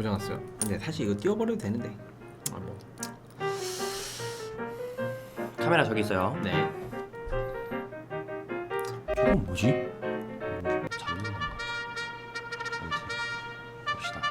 고장났어요? 근데 사실 이거 띄워버려도 되는데. 아 뭐. 카메라 저기 있어요. 네. 저건 뭐지? 음, 잡는 건가? 아무튼 봅시다.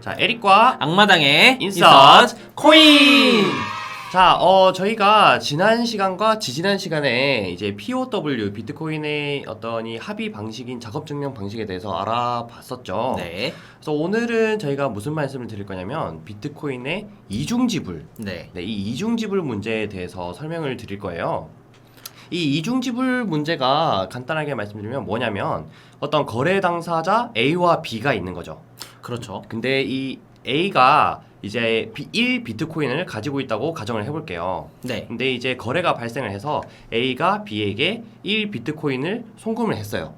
자, 에릭과 악마당의 인서트 코인. 자, 어 저희가 지난 시간과 지지난 시간에 이제 POW 비트코인의 어떤 이 합의 방식인 작업 증명 방식에 대해서 알아봤었죠. 네. 그래서 오늘은 저희가 무슨 말씀을 드릴 거냐면 비트코인의 이중 지불 네. 네, 이 이중 지불 문제에 대해서 설명을 드릴 거예요. 이 이중 지불 문제가 간단하게 말씀드리면 뭐냐면 어떤 거래 당사자 A와 B가 있는 거죠. 그렇죠. 근데 이 A가 이제 1 비트코인을 가지고 있다고 가정을 해볼게요. 네. 근데 이제 거래가 발생을 해서 A가 B에게 1 비트코인을 송금을 했어요.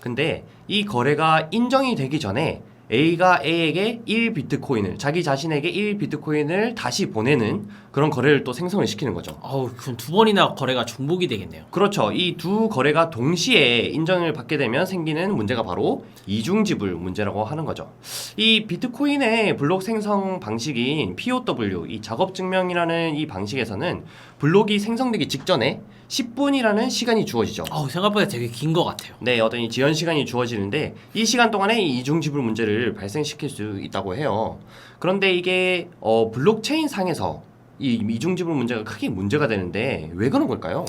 근데 이 거래가 인정이 되기 전에 A가 A에게 1 비트코인을 자기 자신에게 1 비트코인을 다시 보내는 그런 거래를 또 생성을 시키는 거죠. 어우, 그럼 두 번이나 거래가 중복이 되겠네요. 그렇죠. 이 두 거래가 동시에 인정을 받게 되면 생기는 문제가 바로 이중 지불 문제라고 하는 거죠. 이 비트코인의 블록 생성 방식인 POW, 이 작업 증명이라는 이 방식에서는 블록이 생성되기 직전에 10분이라는 시간이 주어지죠. 어우, 생각보다 되게 긴 것 같아요. 네, 어떤 이 지연 시간이 주어지는데 이 시간 동안에 이 이중 지불 문제를 발생시킬 수 있다고 해요. 그런데 이게 어, 블록체인 상에서 이 이중 지불 문제가 크게 문제가 되는데 왜 그런 걸까요?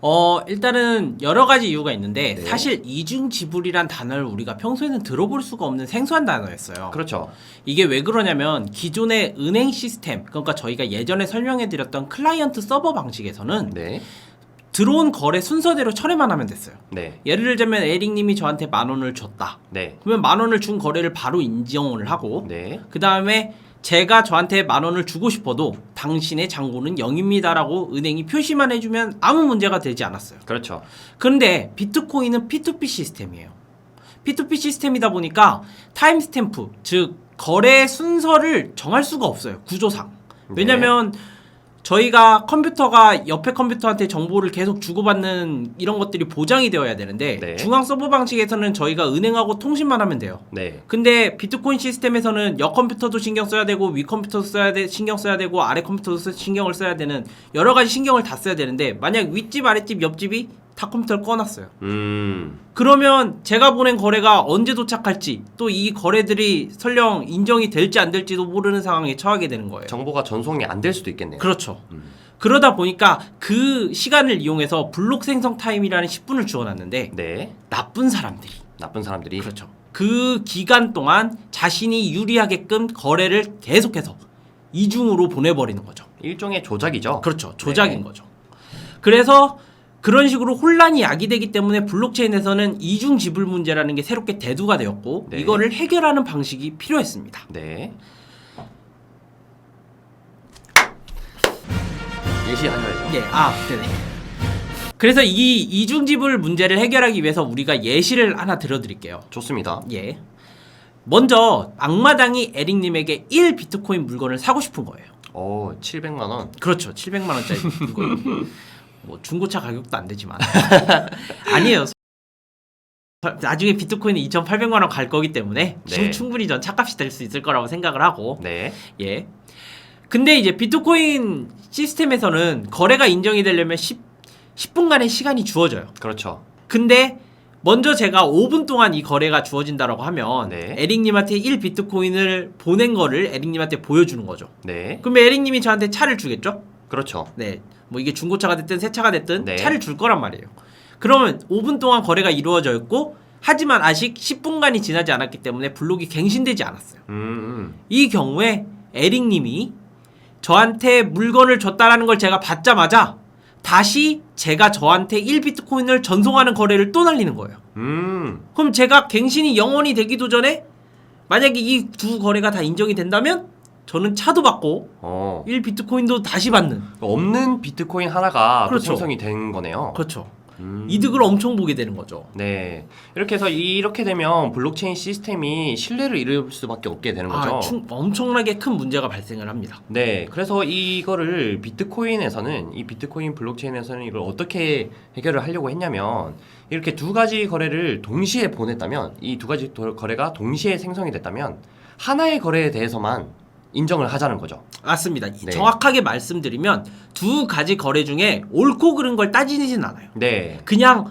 어, 일단은 여러 가지 이유가 있는데 네. 사실 이중 지불이란 단어를 우리가 평소에는 들어볼 수가 없는 생소한 단어였어요. 그렇죠. 이게 왜 그러냐면 기존의 은행 시스템, 그러니까 저희가 예전에 설명해 드렸던 클라이언트 서버 방식에서는 네, 들어온 거래 순서대로 처리만 하면 됐어요. 네, 예를 들자면 에릭 님이 저한테 만 원을 줬다. 네, 그러면 만 원을 준 거래를 바로 인정을 하고 네, 그 다음에 제가 저한테 만 원을 주고 싶어도 당신의 잔고는 0입니다라고 은행이 표시만 해주면 아무 문제가 되지 않았어요. 그렇죠. 그런데 비트코인은 P2P 시스템이에요. P2P 시스템이다 보니까 타임스탬프, 즉 거래 순서를 정할 수가 없어요. 구조상. 왜냐면 저희가 컴퓨터가 옆에 컴퓨터한테 정보를 계속 주고받는 이런 것들이 보장이 되어야 되는데 네. 중앙 서버 방식에서는 저희가 은행하고 통신만 하면 돼요. 네, 근데 비트코인 시스템에서는 옆 컴퓨터도 신경 써야 되고 위 컴퓨터도 써야 돼 신경 써야 되고 아래 컴퓨터도 쓰- 신경을 써야 되는 여러 가지 신경을 다 써야 되는데 만약 윗집 아랫집 옆집이 다 컴퓨터를 꺼놨어요. 음, 그러면 제가 보낸 거래가 언제 도착할지 또 이 거래들이 설령 인정이 될지 안 될지도 모르는 상황에 처하게 되는 거예요. 정보가 전송이 안 될 수도 있겠네요. 그렇죠. 음. 그러다 보니까 그 시간을 이용해서 블록 생성 타임이라는 10분을 주어놨는데 네, 나쁜 사람들이 나쁜 사람들이 그렇죠. 그 기간 동안 자신이 유리하게끔 거래를 계속해서 이중으로 보내버리는 거죠. 일종의 조작이죠. 그렇죠. 조작인 네. 거죠. 그래서 그런 식으로 혼란이 야기되기 때문에 블록체인에서는 이중 지불 문제라는 게 새롭게 대두가 되었고 네. 이거를 해결하는 방식이 필요했습니다. 네. 예시하셔야죠. 예, 아, 네네. 그래서 이 이중 지불 문제를 해결하기 위해서 우리가 예시를 하나 들어드릴게요. 좋습니다. 예. 먼저 악마당이 에릭님에게 1 비트코인 물건을 사고 싶은 거예요. 오, 700만 원. 그렇죠. 700만 원짜리 물건. 뭐 중고차 가격도 안 되지만 아니에요. 나중에 비트코인이 2,800만 원 갈 거기 때문에 네. 충분히 전 차값이 될 수 있을 거라고 생각을 하고 네. 예. 근데 이제 비트코인 시스템에서는 거래가 인정이 되려면 10, 10분간의 시간이 주어져요. 그렇죠. 근데 먼저 제가 5분 동안 이 거래가 주어진다라고 하면 네. 에릭님한테 1 비트코인을 보낸 거를 에릭님한테 보여주는 거죠. 네. 그럼 에릭님이 저한테 차를 주겠죠? 그렇죠. 네. 뭐 이게 중고차가 됐든 새 차가 됐든 네. 차를 줄 거란 말이에요. 그러면 5분 동안 거래가 이루어져 있고 하지만 아직 10분간이 지나지 않았기 때문에 블록이 갱신되지 않았어요. 음, 음. 이 경우에 에릭님이 저한테 물건을 줬다라는 걸 제가 받자마자 다시 제가 저한테 1비트코인을 전송하는 거래를 또 날리는 거예요. 음. 그럼 제가 갱신이 영원히 되기도 전에 만약에 이 두 거래가 다 인정이 된다면 저는 차도 받고 어. 1 비트코인도 다시 받는 없는 비트코인 하나가 또 그렇죠. 생성이 된 거네요. 그렇죠. 음. 이득을 엄청 보게 되는 거죠. 네. 이렇게 해서 이렇게 되면 블록체인 시스템이 신뢰를 잃을 수밖에 없게 되는 거죠. 아, 충- 엄청나게 큰 문제가 발생을 합니다. 네, 그래서 이거를 비트코인에서는 이 비트코인 블록체인에서는 이걸 어떻게 해결을 하려고 했냐면 이렇게 두 가지 거래를 동시에 보냈다면 이 두 가지 도- 거래가 동시에 생성이 됐다면 하나의 거래에 대해서만 인정을 하자는 거죠. 맞습니다. 네. 정확하게 말씀드리면 두 가지 거래 중에 옳고 그른 걸 따지진 않아요. 네, 그냥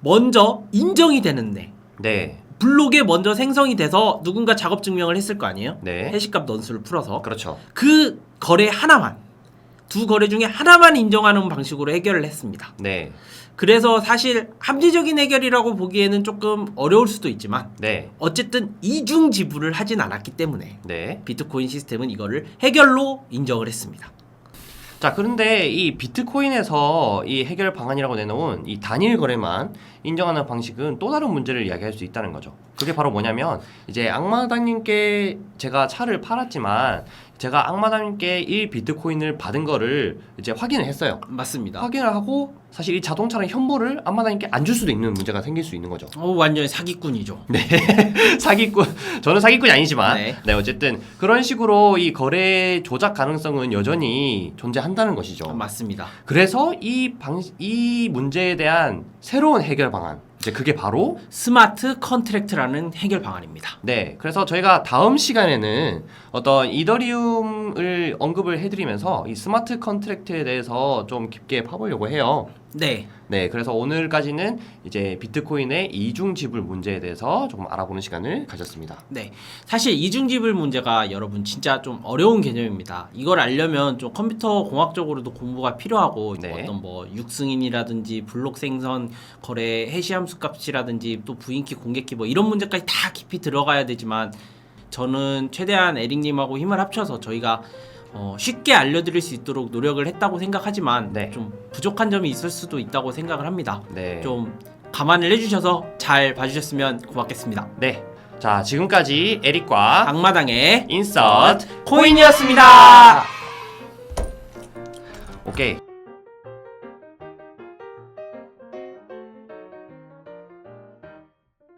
먼저 인정이 되는데 네, 블록에 먼저 생성이 돼서 누군가 작업 증명을 했을 거 아니에요? 네. 해시값 넌수를 풀어서 그렇죠. 그 거래 하나만 두 거래 중에 하나만 인정하는 방식으로 해결을 했습니다. 네, 그래서 사실 합리적인 해결이라고 보기에는 조금 어려울 수도 있지만 네, 어쨌든 이중 지불을 하진 않았기 때문에 네. 비트코인 시스템은 이거를 해결로 인정을 했습니다. 자, 그런데 이 비트코인에서 이 해결 방안이라고 내놓은 이 단일 거래만 인정하는 방식은 또 다른 문제를 이야기할 수 있다는 거죠. 그게 바로 뭐냐면 이제 악마당님께 제가 차를 팔았지만 제가 악마당님께 1 비트코인을 받은 거를 이제 확인을 했어요. 맞습니다. 확인을 하고 사실 이 자동차랑 현물을 악마당님께 안 줄 수도 있는 문제가 생길 수 있는 거죠. 어, 완전히 사기꾼이죠. 사기꾼 저는 사기꾼이 아니지만 네. 네. 어쨌든 그런 식으로 이 거래 조작 가능성은 여전히 존재한다는 것이죠. 맞습니다. 그래서 이 방, 이 문제에 대한 새로운 해결 방안 이제 그게 바로 스마트 컨트랙트라는 해결 방안입니다. 네 그래서 저희가 다음 시간에는 어떤 이더리움을 언급을 해드리면서 이 스마트 컨트랙트에 대해서 좀 깊게 파보려고 해요. 네. 네 그래서 오늘까지는 이제 비트코인의 이중 지불 문제에 대해서 조금 알아보는 시간을 가졌습니다. 네. 사실 이중 지불 문제가 여러분 진짜 좀 어려운 개념입니다. 이걸 알려면 좀 컴퓨터 공학적으로도 공부가 필요하고 네. 어떤 뭐 육승인이라든지 블록 생선 거래 해시함수 값이라든지 또 부인키 공개키 뭐 이런 문제까지 다 깊이 들어가야 되지만 저는 최대한 에릭님하고 힘을 합쳐서 저희가 어, 쉽게 알려드릴 수 있도록 노력을 했다고 생각하지만 네. 좀 부족한 점이 있을 수도 있다고 생각을 합니다. 네. 좀 감안을 해주셔서 잘 봐주셨으면 고맙겠습니다. 네. 자 지금까지 에릭과 악마당의 인서트 코인이었습니다. 오케이.